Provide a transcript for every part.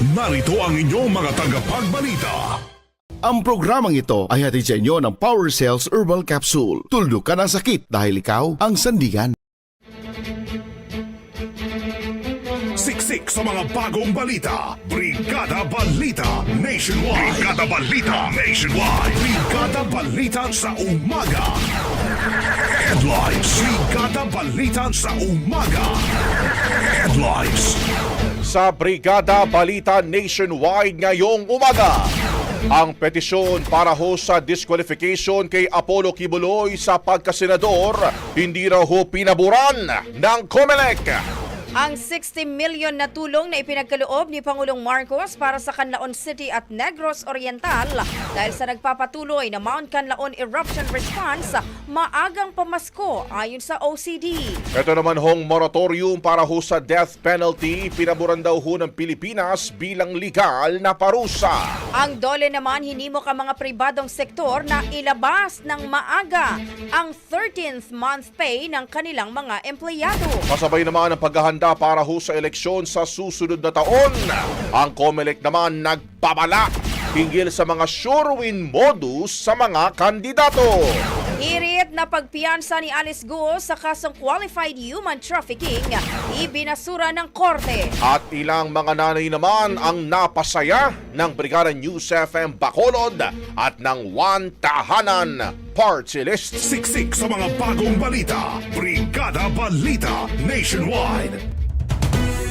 Narito ang inyong mga tagapagbalita. Ang programang ito ay hatid sa inyo ng Power Cells Herbal Capsule. Tuldok ka ng sakit dahil ikaw ang sandigan. Siksik sa mga bagong balita. Brigada Balita Nationwide. Brigada Balita Nationwide. Brigada Balita sa umaga. Headlines. Brigada Balita sa umaga. Headlines. Sa Brigada Balita Nationwide ngayong umaga. Ang petisyon para ho sa disqualification kay Apollo Kibuloy sa pagkasenador hindi raw ho pinaboran ng COMELEC. Ang 60 million na tulong na ipinagkaloob ni Pangulong Marcos para sa Canlaon City at Negros Oriental dahil sa nagpapatuloy na Mount Canlaon Eruption Response, maagang pamasko ayon sa OCD. Ito naman hong moratorium para ho sa death penalty, pinaboran daw ho ng Pilipinas bilang legal na parusa. Ang dole naman hinimok ang mga pribadong sektor na ilabas ng maaga ang 13th month pay ng kanilang mga empleyado. Kasabay naman ang paghahanda para ho sa eleksyon sa susunod na taon. Ang COMELEC naman nagpabala hinggil sa mga sure win modus sa mga kandidato. Hirit na pagpiyansa ni Alice Guo sa kasong qualified human trafficking, ibinasura ng korte. At ilang mga nanay naman ang napasaya ng Brigada News FM Bacolod at ng One Tahanan Party List. Siksik sa mga bagong balita. Brigada Balita Nationwide.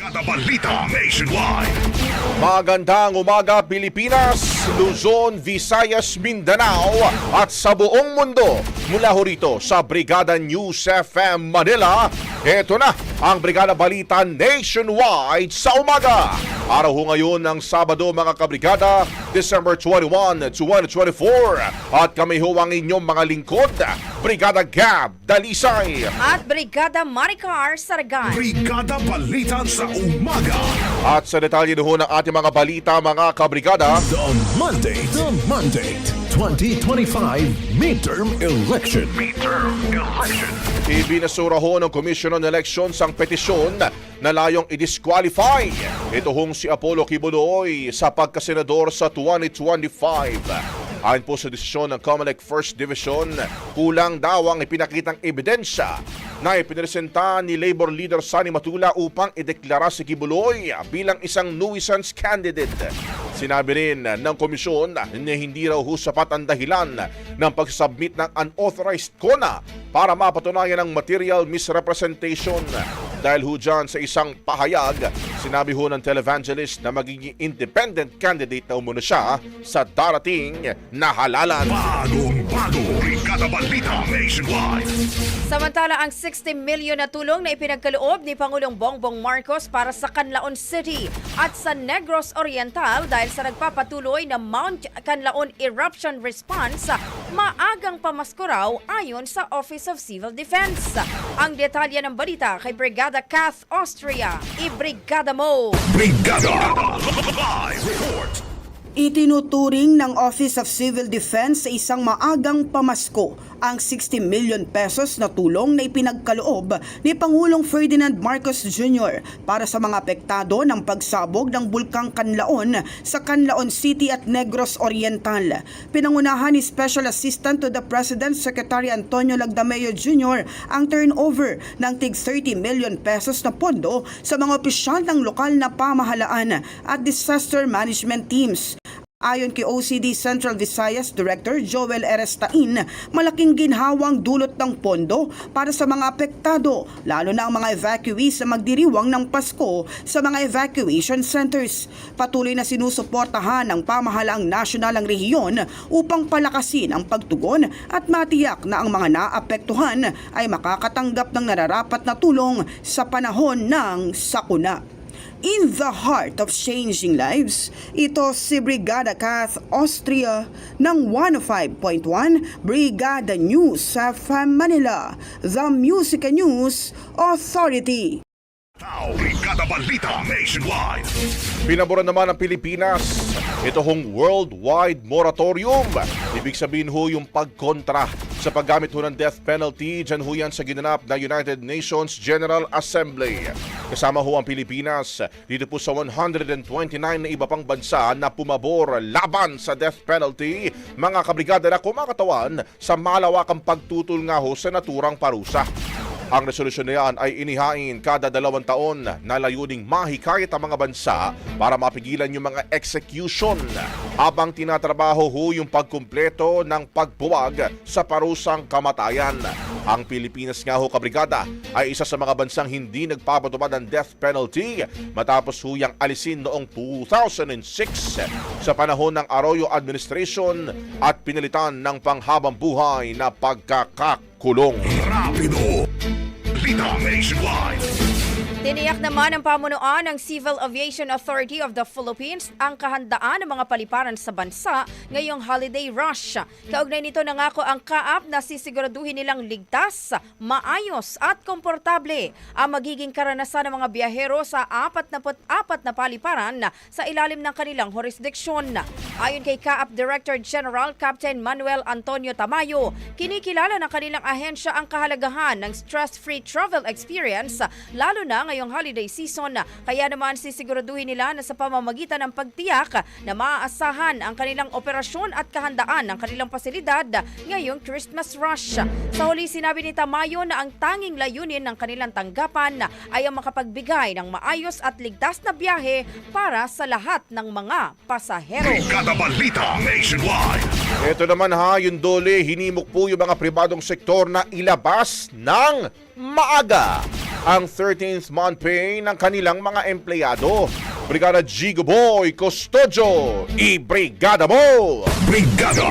Brigada Balita Nationwide. Magandang umaga Pilipinas, Luzon, Visayas, Mindanao at sa buong mundo. Mula ho rito sa Brigada News FM Manila, ito na ang Brigada Balita Nationwide sa umaga. Araw ho ngayon ng Sabado mga kabrigada, December 21, 2024. At kami ho ang inyong mga lingkod, Brigada Gab Dalisay. At Brigada Maricar Saragay. Brigada Balita sa umaga. At sa detalye na ho ng ating mga balita mga kabrigada, The Monday, the Monday, 2025 midterm election. Ibinasura ho ng Commission on Elections ang petisyon na layong i-disqualify. Ito hong si Apollo Kibuloy sa pagkasenador sa 2025. Ayon po sa desisyon ng COMELEC First Division, kulang daw ang ipinakitang ebidensya na ipinresenta ni Labor Leader Sani Matula upang ideklara si Kibuloy bilang isang nuisance candidate. Sinabi rin ng komisyon na hindi raw ho sapat ang dahilan ng pagsubmit ng unauthorized CONA para mapatunayan ang material misrepresentation. Dahil ho dyan sa isang pahayag, sinabi ho ng televangelist na magiging independent candidate na umuna siya sa darating na halalan. Bagong bago, Brigada Balita Nationwide. Samantala, ang 60 milyon na tulong na ipinagkaloob ni Pangulong Bongbong Marcos para sa Canlaon City at sa Negros Oriental dahil sa nagpapatuloy na Mount Canlaon Eruption Response, maagang pamasko raw ayon sa Office of Civil Defense. Ang detalye ng balita kay Brigada Kath Austria. I-Brigada mo! Brigada Live Report. Itinuturing ng Office of Civil Defense sa isang maagang pamasko ang 60 million pesos na tulong na ipinagkaloob ni Pangulong Ferdinand Marcos Jr. para sa mga apektado ng pagsabog ng Bulkang Canlaon sa Canlaon City at Negros Oriental. Pinangunahan ni Special Assistant to the President Secretary Antonio Lagdameo Jr. ang turnover ng tig 30 million pesos na pondo sa mga opisyal ng lokal na pamahalaan at disaster management teams. Ayon kay OCD Central Visayas Director Joel Erestain, malaking ginhawang dulot ng pondo para sa mga apektado, lalo na ang mga evacuees na magdiriwang ng Pasko sa mga evacuation centers. Patuloy na sinusuportahan ng pamahalaang nasyonal ang rehiyon upang palakasin ang pagtugon at matiyak na ang mga naapektuhan ay makakatanggap ng nararapat na tulong sa panahon ng sakuna. In the heart of changing lives, ito si Brigada Kath Austria ng 105.1 Brigada News sa Manila, the Music and News Authority. Brigada Balita Nationwide. Pinaboran naman ng Pilipinas ito hong worldwide moratorium. Ibig sabihin ho yung pagkontra sa paggamit ho ng death penalty dyan ho yan sa ginanap na United Nations General Assembly. Kasama ho ang Pilipinas dito po sa 129 na iba pang bansa na pumabor laban sa death penalty, mga kabrigada na kumakatawan sa malawakang pagtutol nga ho sa naturang parusa. Ang resolusyon na yan ay inihain kada dalawang taon na layuning mahikayat ang mga bansa para mapigilan yung mga execution habang tinatrabaho ho yung pagkumpleto ng pagbuwag sa parusang kamatayan. Ang Pilipinas nga ho kabrigada ay isa sa mga bansang hindi nagpapatupad ng death penalty matapos ho yung alisin noong 2006 sa panahon ng Arroyo Administration at pinalitan ng panghabang buhay na pagkakakulong. Rapido. Balita Nationwide. Tiniyak naman ng pamunuan ng Civil Aviation Authority of the Philippines ang kahandaan ng mga paliparan sa bansa ngayong holiday rush. Kaugnay nito nangako ang kaap na sisiguraduhin nilang ligtas, maayos at komportable ang magiging karanasan ng mga biyahero sa 44 na paliparan sa ilalim ng kanilang jurisdiksyon. Ayon kay Kaap Director General Captain Manuel Antonio Tamayo, kinikilala ng kanilang ahensya ang kahalagahan ng stress-free travel experience lalo na ngayong holiday season. Kaya naman sisiguraduhin nila na sa pamamagitan ng pagtiyak na maaasahan ang kanilang operasyon at kahandaan ng kanilang pasilidad ngayong Christmas rush. Sa huli sinabi ni Tamayo na ang tanging layunin ng kanilang tanggapan ay ang makapagbigay ng maayos at ligtas na biyahe para sa lahat ng mga pasahero. Balita Nationwide. Ito naman ha, yung dole, hinimok po yung mga pribadong sektor na ilabas ng maaga ang 13th month pay ng kanilang mga empleyado. Brigada Gigo Boy Custodio, i-brigada mo! Brigada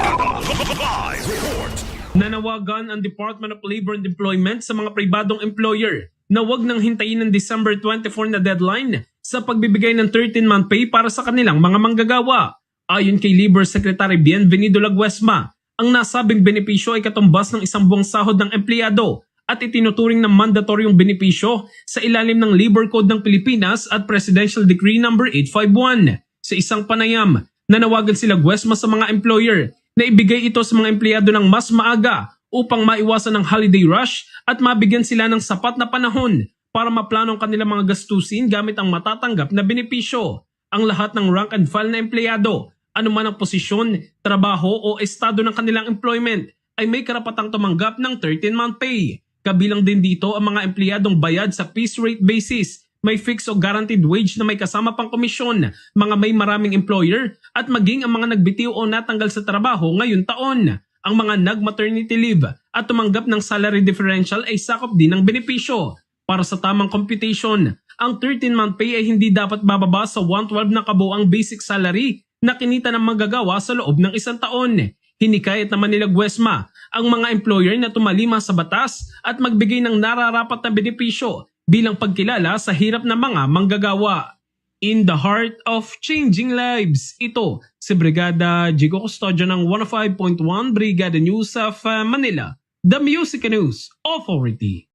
Live Report. Nanawagan ang Department of Labor and Employment sa mga pribadong employer na wag nang hintayin ng December 24 na deadline sa pagbibigay ng 13-month pay para sa kanilang mga manggagawa. Ayon kay Labor Secretary Bienvenido Laguesma, ang nasabing benepisyo ay katumbas ng isang buwang sahod ng empleyado at itinuturing na mandatoryong benepisyo sa ilalim ng Labor Code ng Pilipinas at Presidential Decree No. 851. Sa isang panayam, nanawagan sila Guesma sa mga employer na ibigay ito sa mga empleyado ng mas maaga upang maiwasan ang holiday rush at mabigyan sila ng sapat na panahon para maplano ang kanilang mga gastusin gamit ang matatanggap na benepisyo. Ang lahat ng rank and file na empleyado anuman ang posisyon, trabaho o estado ng kanilang employment ay may karapatang tumanggap ng 13-month pay. Kabilang din dito ang mga empleyadong bayad sa piece rate basis, may fixed o guaranteed wage na may kasama pang komisyon, mga may maraming employer, at maging ang mga nagbitiw o natanggal sa trabaho ngayon taon. Ang mga nag-maternity leave at tumanggap ng salary differential ay sakop din ng benepisyo. Para sa tamang computation, ang 13-month pay ay hindi dapat bababa sa 112 na kabuang basic salary na kinita ng manggagawa sa loob ng isang taon. Hinikayat naman nila Guesma ang mga employer na tumalima sa batas at magbigay ng nararapat na benepisyo bilang pagkilala sa hirap ng mga manggagawa. In the heart of changing lives, ito si Brigada Jigo Custodio ng 105.1 Brigada News of Manila, the Music News Authority.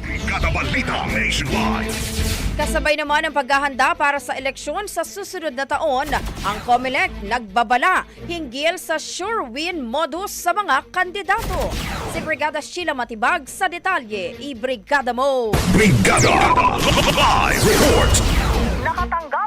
Brigada Balita Nationwide. Kasabay naman ang paghahanda para sa eleksyon sa susunod na taon, ang COMELEC nagbabala hinggil sa sure win modus sa mga kandidato. Si Brigada Sheila Matibag sa detalye, i-brigada mo! Brigada Live Report. Nakatanggap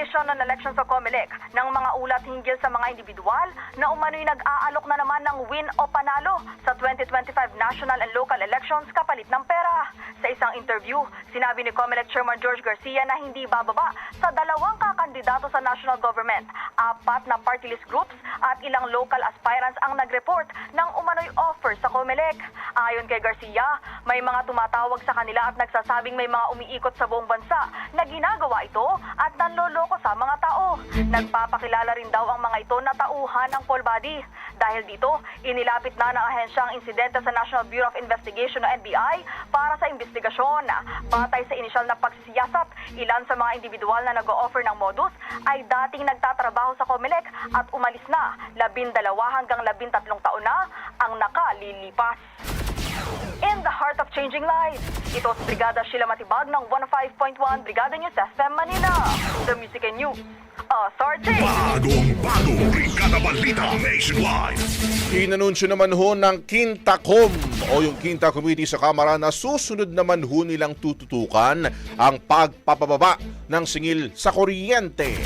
ang Komisyon ng Election sa COMELEC ng mga ulat hinggil sa mga individual na umano'y nag-aalok na naman ng win o panalo sa 2025 national and local elections kapalit ng pera. Sa isang interview, sinabi ni COMELEC Chairman George Garcia na hindi bababa sa dalawang kakandidato sa national government, apat na party list groups at ilang local aspirants ang nag-report ng umano'y offer sa COMELEC. Ayon kay Garcia, may mga tumatawag sa kanila at nagsasabing may mga umiikot sa buong bansa na ginagawa ito at nanloloko sa mga tao. Nagpapakilala rin daw ang mga ito na tauhan ng full body. Dahil dito, inilapit na ng ahensya ang insidente sa National Bureau of Investigation o NBI para sa investigasyon. Batay sa inisyal na pagsisiyasat, ilan sa mga individual na nag-o-offer ng modus ay dating nagtatrabaho sa COMELEC at umalis na labindalawa hanggang labintatlong taon na ang nakalilipas. In the heart of changing lives, ito si Brigada Sheila Matibag ng 105.1 Brigada News FM Manila. The Music and News Authority. Bagong bago Brigada Balita Nationwide. Inanunsyo naman ho ng Quintacom o yung Quinta Committee sa Kamara na susunod naman ho nilang tututukan ang pagpapababa ng singil sa kuryente.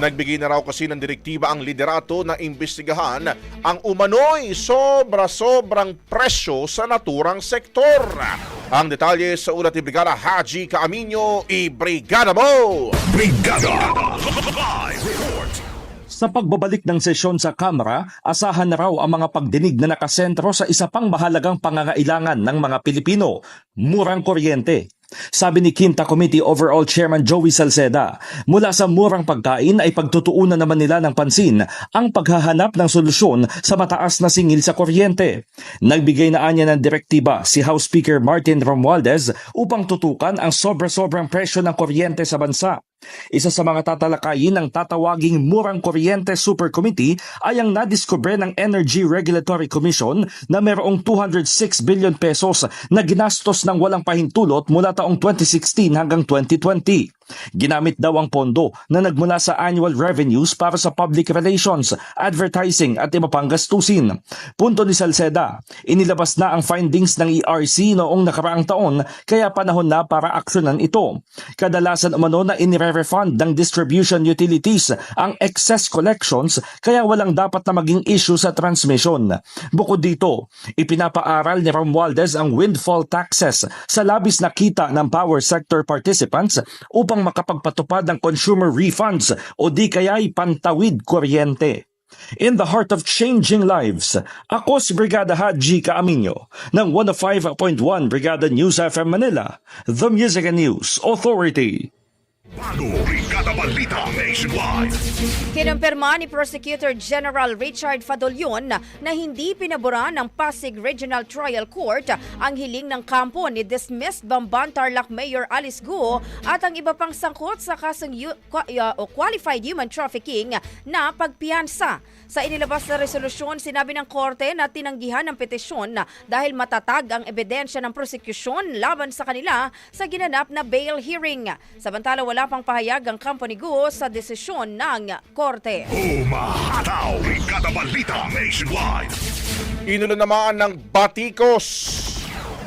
Nagbigay na raw kasi ng direktiba ang liderato na imbestigahan ang umano'y sobra-sobrang presyo sa naturang sektor. Ang detalye sa ulat ni Brigada Haji Kaaminyo, i-Brigada mo! Brigada Live Report. Sa pagbabalik ng sesyon sa Kamara, asahan na raw ang mga pagdinig na nakasentro sa isa pang mahalagang pangangailangan ng mga Pilipino, murang kuryente. Sabi ni Quinta Committee Overall Chairman Joey Salceda, mula sa murang pagkain ay pagtutuunan naman nila ng pansin ang paghahanap ng solusyon sa mataas na singil sa kuryente. Nagbigay na anya ng direktiba si House Speaker Martin Romualdez upang tutukan ang sobra-sobrang presyo ng kuryente sa bansa. Isa sa mga tatalakayin ng tatawaging Murang Kuryente Super Committee ay ang nadiskubre ng Energy Regulatory Commission na mayroong 206 billion pesos na ginastos ng walang pahintulot mula taong 2016 hanggang 2020. Ginamit daw ang pondo na nagmula sa annual revenues para sa public relations, advertising at iba pang gastusin. Punto ni Salceda, inilabas na ang findings ng ERC noong nakaraang taon kaya panahon na para aksyonan ito. Kadalasan umano na inire-refund ng distribution utilities ang excess collections kaya walang dapat na maging issue sa transmission. Bukod dito, ipinapaaral ni Romualdez ang windfall taxes sa labis na kita ng power sector participants upang makapagpatupad ng consumer refunds o di kaya'y pantawid kuryente. In the heart of changing lives, ako si Brigada Haji Kaaminyo ng 105.1 Brigada News FM Manila, The Music and News Authority. Bago Brigada Balita Nationwide. Kinumpirma ni Prosecutor General Richard Fadolion na hindi pinabura ng Pasig Regional Trial Court ang hiling ng kampo ni dismissed Bamban Tarlac Mayor Alice Guo at ang iba pang sangkot sa kasong uh, o qualified human trafficking na pagpiyansa. Sa inilabas na resolusyon, sinabi ng korte na tinanggihan ng petisyon dahil matatag ang ebidensya ng prosekusyon laban sa kanila sa ginanap na bail hearing. Samantala wala pang pahayag ang ni Guo sa desisyon ng korte. Umahataw Brigada Balita Nationwide. Inulan naman ng batikos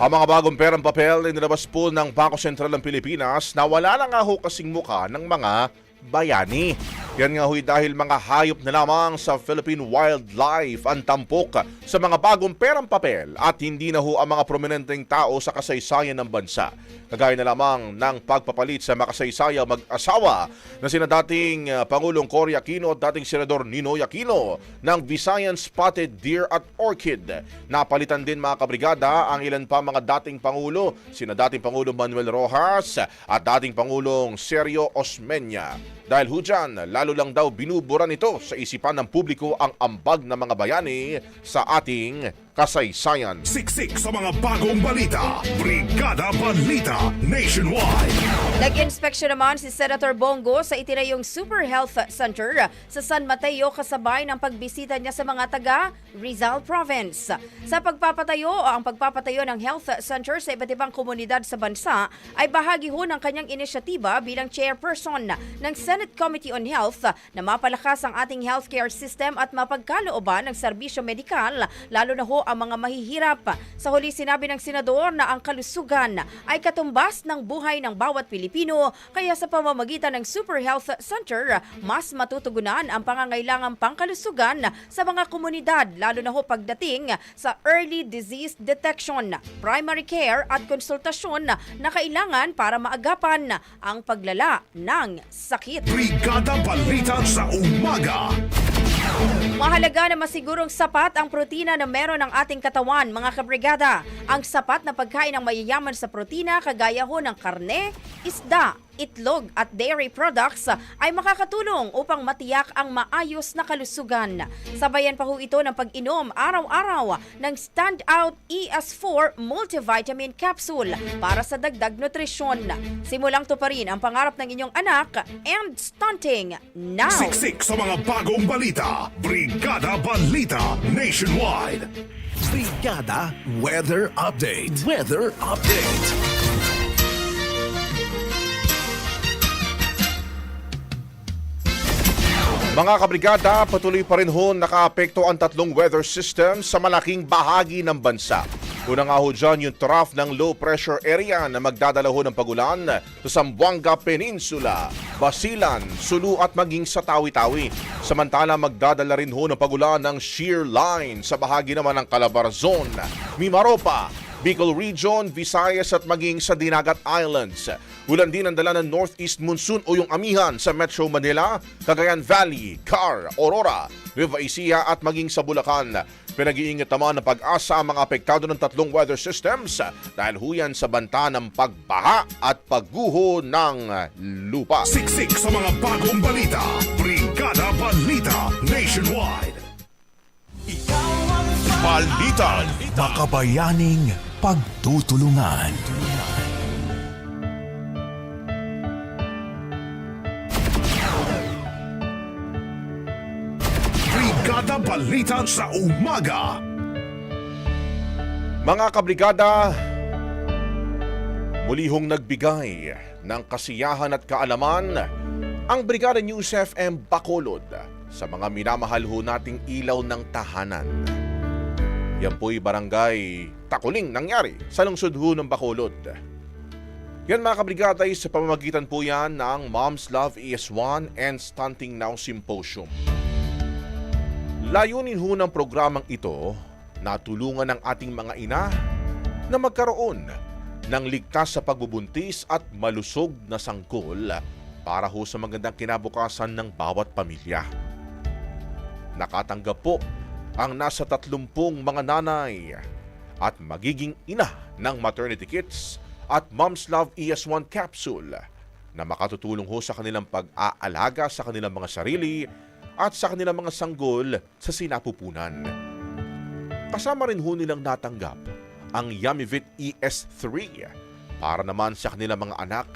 ang mga bagong perang papel na nilabas po ng Bangko Sentral ng Pilipinas na wala na nga ho kasing mukha ng mga bayani. Yan nga huy dahil mga hayop na lamang sa Philippine wildlife ang tampok sa mga bagong perang papel at hindi na ho ang mga prominenteng tao sa kasaysayan ng bansa. Kagaya na lamang ng pagpapalit sa makasaysayang mag-asawa na sina dating uh, Pangulong Cory Aquino at dating Senador Ninoy Aquino ng Visayan Spotted Deer at Orchid. Napalitan din mga kabrigada ang ilan pa mga dating Pangulo, sina dating Pangulo Manuel Rojas at dating Pangulong Sergio Osmeña. Dahil ho dyan, lalo lang daw binubura nito sa isipan ng publiko ang ambag ng mga bayani sa ating kasaysayan. Siksik sa mga bagong balita. Brigada Balita Nationwide. Nag-inspeksyon naman si Senator Bongo sa itinayong Super Health Center sa San Mateo kasabay ng pagbisita niya sa mga taga Rizal Province. Sa pagpapatayo o ang pagpapatayo ng health center sa iba't ibang komunidad sa bansa ay bahagi ho ng kanyang inisyatiba bilang chairperson ng Senate Committee on Health na mapalakas ang ating healthcare system at mapagkalooban ng serbisyo medikal lalo na ho ang mga mahihirap. Sa huli sinabi ng senador na ang kalusugan ay katumbas ng buhay ng bawat Pilipino kaya sa pamamagitan ng Super Health Center mas matutugunan ang pangangailangang pangkalusugan sa mga komunidad lalo na ho pagdating sa early disease detection, primary care at konsultasyon na kailangan para maagapan ang paglala ng sakit. Brigada Balita sa Umaga. Mahalaga na masigurong sapat ang protina na meron ng ating katawan, mga kabrigada. Ang sapat na pagkain ng mayayaman sa protina, kagaya ho ng karne, isda, itlog at dairy products ay makakatulong upang matiyak ang maayos na kalusugan. Sabayan pa ho ito ng pag-inom araw-araw ng Standout ES4 Multivitamin Capsule para sa dagdag nutrisyon. Simulang to pa rin ang pangarap ng inyong anak and stunting now. Siksik sa mga bagong balita. Brigada Balita Nationwide. Brigada Weather Update. Weather Update. Mga kabrigada, patuloy pa rin ho nakaapekto ang tatlong weather system sa malaking bahagi ng bansa. Una nga ho dyan yung trough ng low pressure area na magdadala ho ng pagulan sa Zamboanga Peninsula, Basilan, Sulu at maging sa Tawi-Tawi. Samantala magdadala rin ho ng pagulan ng shear line sa bahagi naman ng Calabarzon, Mimaropa, Bicol Region, Visayas at maging sa Dinagat Islands. Ulan din ang dala ng Northeast Monsoon o yung amihan sa Metro Manila, Cagayan Valley, Car, Aurora, Nueva Ecija at maging sa Bulacan. Pinag-iingat naman ng pag-asa ang mga apektado ng tatlong weather systems dahil huyan sa banta ng pagbaha at pagguho ng lupa. Siksik sa mga bagong balita. Brigada Balita Nationwide. Balita. Makabayaning pagtutulungan. Brigada Balita sa Umaga. Mga kabrigada, muli hong nagbigay ng kasiyahan at kaalaman ang Brigada News FM Bacolod sa mga minamahal ho nating ilaw ng tahanan. Yan po'y barangay Takuling nangyari sa lungsod ho ng Bacolod. Yan mga kabrigada sa pamamagitan po yan ng Mom's Love ES1 and Stunting Now Symposium. Layunin ho ng programang ito na tulungan ang ating mga ina na magkaroon ng ligtas sa pagbubuntis at malusog na sangkol para ho sa magandang kinabukasan ng bawat pamilya. Nakatanggap po ang nasa 30 mga nanay at magiging ina ng maternity kits at Mom's Love ES1 capsule na makatutulong ho sa kanilang pag-aalaga sa kanilang mga sarili at sa kanilang mga sanggol sa sinapupunan. Kasama rin ho nilang natanggap ang Yumivit ES3 para naman sa kanilang mga anak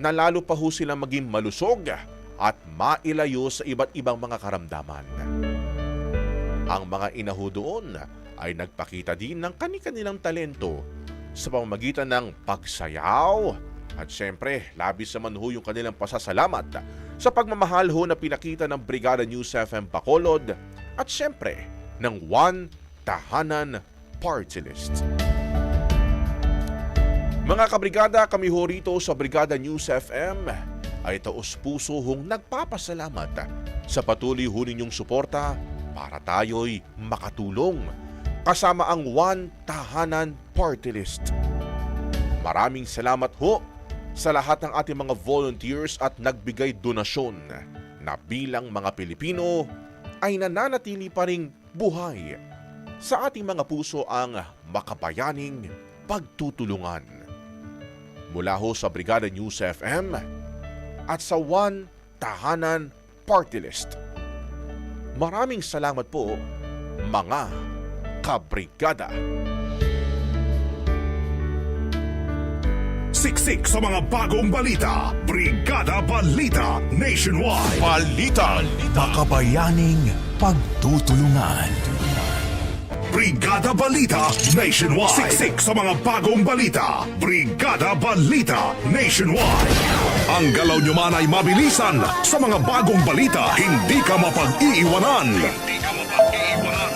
na lalo pa ho silang maging malusog at mailayo sa iba't ibang mga karamdaman. Ang mga inaho doon ay nagpakita din ng kani-kanilang talento sa pamamagitan ng pagsayaw at syempre, labis naman ho yung kanilang pasasalamat sa pagmamahal ho na pinakita ng Brigada News FM Bacolod at syempre ng One Tahanan Party List. Mga kabrigada, kami ho rito sa Brigada News FM ay taos-puso hong nagpapasalamat sa patuloy ho ninyong suporta para tayo'y makatulong kasama ang One Tahanan Party List. Maraming salamat ho sa lahat ng ating mga volunteers at nagbigay donasyon na bilang mga Pilipino ay nananatili pa ring buhay. Sa ating mga puso ang makabayaning pagtutulungan. Mula ho sa Brigada News FM at sa One Tahanan Party List. Maraming salamat po mga kabrigada. Siksik sa mga bagong balita. Brigada Balita Nationwide. Balita! Makabayaning pagtutulungan. Brigada Balita Nationwide. Siksik sa mga bagong balita. Brigada Balita Nationwide. Ang galaw nyo man ay mabilisan. Sa mga bagong balita, hindi ka mapag-iiwanan. Hindi ka mapag-iiwanan.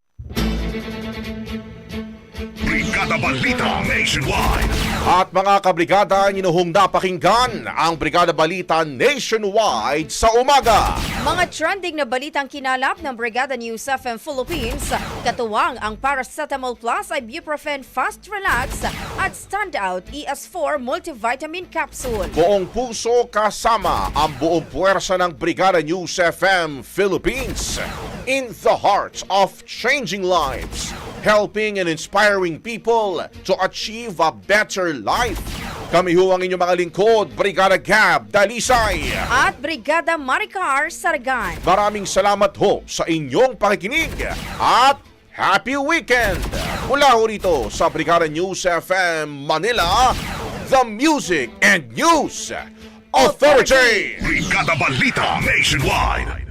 Balita Nationwide. At mga kabrigada, inuhong napakinggan ang Brigada Balita Nationwide sa umaga. Mga trending na balitang kinalap ng Brigada News FM Philippines, katuwang ang Paracetamol Plus Ibuprofen Fast Relax at Standout ES4 Multivitamin Capsule. Buong puso kasama ang buong puwersa ng Brigada News FM Philippines in the heart of changing lives, helping and inspiring people to achieve a better life. Kami ho ang inyong mga lingkod, Brigada Gab Dalisay. At Brigada Maricar Saragan. Maraming salamat ho sa inyong pakikinig at happy weekend! Mula ho rito sa Brigada News FM Manila, the Music and News Authority! Brigada Balita Nationwide.